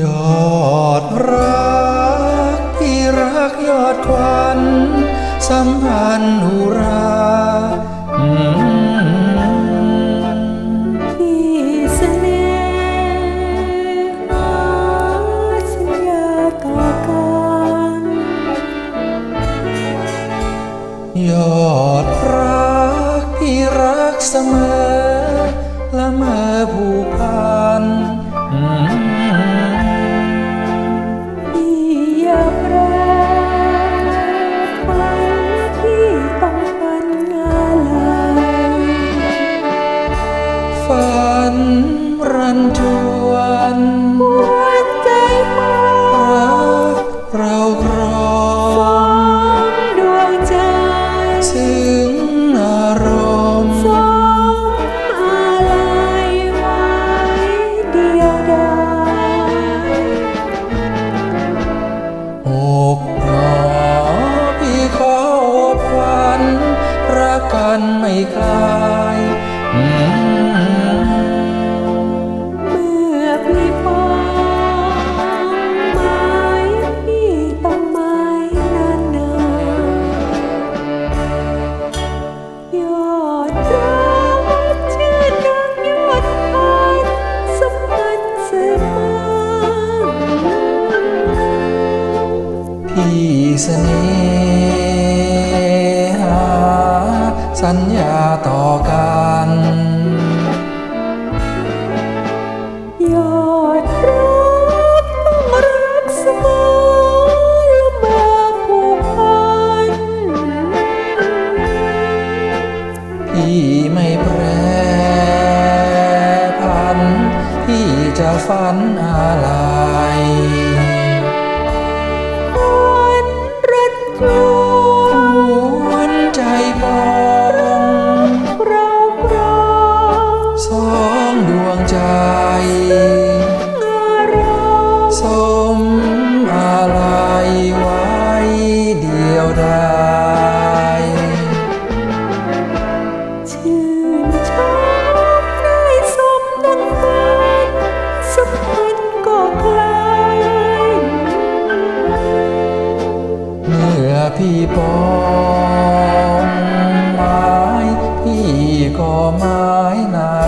ยอดรักที่รักยอดควันสัมพันธ์หุราที่เสน่ห์สัญาต่อกยอดรักที่รักเสมอละเมอ วันรันชวนหวนใจของ พี่เสน่หาสัญญาต่อกันยอดรักต้องรักเสมอและมาผูกพันพี่ไม่แปรพันพี่จะฝัน พี่ปองไม้พี่ก็ไม้นา